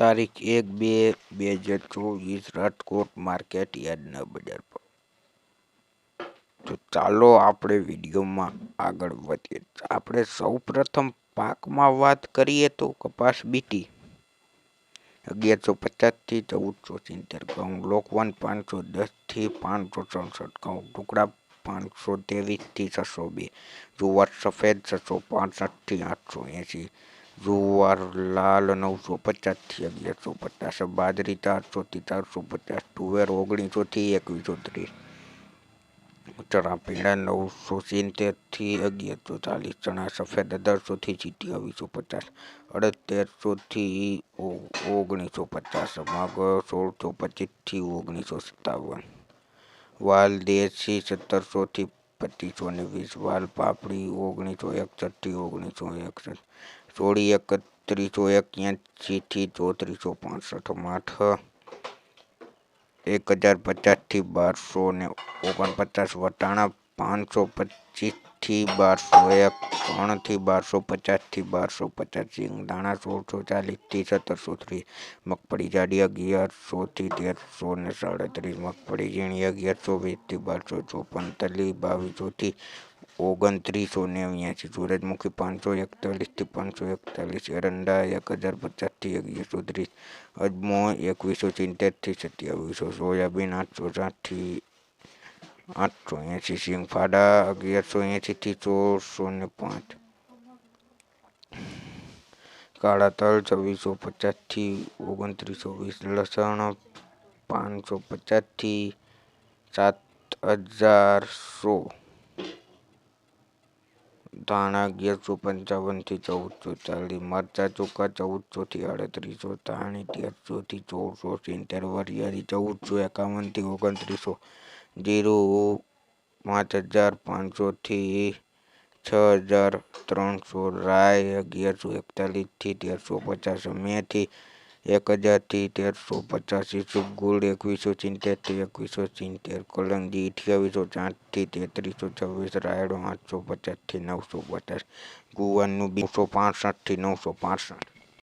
તારીખ એક, બે બે હજાર ચોવીસ રાજકોટ માર્કેટ યાર્ડના બજાર પર. તો ચાલો આપણે વિડીયોમાં આગળ વધીએ. આપણે સૌ પ્રથમ પાકમાં વાત કરીએ તો કપાસ બીટી. અગિયારસો પચાસથી ચૌદસો સિત્તેર ઘઉં લોકવન પાંચસો દસથી પાંચસો સડસઠ ઘઉં, ટુકડા પાંચસો ત્રેવીસથી છસો બે, જુવાર સફેદ છસો પાસઠથી આઠસો એંસી જુવાર લાલ નવસો પચાસથી અગિયારસો પચાસ બાજરી ચારસોથી ચારસો પચાસ તુવેર ઓગણીસોથી એકવીસો ત્રીસ ચણા પીળા નવસો સિત્તેરથી અગિયારસો ચાલીસ ચણા સફેદ અઢારસોથી સિત્યાવીસો પચાસ અડતેરસોથી ઓગણીસો પચાસ મગ સોળસો પચીસથી ઓગણીસો સત્તાવન વાલ દેશી સત્તરસોથી પચીસો ને વીસ વાલ પાપડી ઓગણીસો એકસઠથી ઓગણીસો એકસઠ સોળી એકત્રીસો એક્યાસીથી ચોત્રીસો પાસઠ માઠ એક હજાર પચાસથી બારસો ને ઓગણપચાસ વટાણા પાંચસો પચીસથી બારસો એકાણુંથી બારસો પચાસથી બારસો પચાસ સિંગદાણા સોળસો ચાલીસથી સત્તરસો ત્રીસ મગફળી જાડી અગિયારસોથી તેરસો ને સાડત્રીસ મગફળી ઝીણી અગિયારસો વીસથી બારસો ચોપન તલી બાવીસોથી ઓગણત્રીસો નેવ્યાસી સૂરજમુખી પાંચસો એકતાલીસથી પાંચસો એકતાલીસ એરંડા એક હજાર પચાસથી અગિયારસો ત્રીસ અજમો એકવીસો સિત્તેરથી સત્યાવીસો સોયાબીન આઠસો સાઠથી આઠસો એંસી સિંગફાડા અગિયારસો એંસીથી સોળસો ને પાંચ કાળા તલ છવ્વીસો પચાસથી ઓગણત્રીસો વીસ લસણ પાંચસો પચાસથી સાત હજાર સો ધાણા અગિયારસો પંચાવનથી ચૌદસો ચાલીસ, મરચાં ચોખ્ખા ચૌદસોથી અડત્રીસો ધાણી તેરસોથી ચૌદસો સિત્તેર વરિયાળી ચૌદસો એકાવનથી ઓગણત્રીસો, જીરું પાંચ હજાર પાંચસોથી છ હજાર ત્રણસો રાય અગિયારસો એકતાલીસથી તેરસો પચાસ, મેથી એક હજારથી તેરસો પચાસી સુગુલ એકવીસો સિત્તેરથી એકવીસો સિત્તેર, કલંગી અઠ્યાવીસો સાઠથી તેત્રીસો છવ્વીસ, રાયડો આઠસો પચાસથી નવસો પચાસ, ગુવારનું બીસો પાસઠથી નવસો પાસઠ.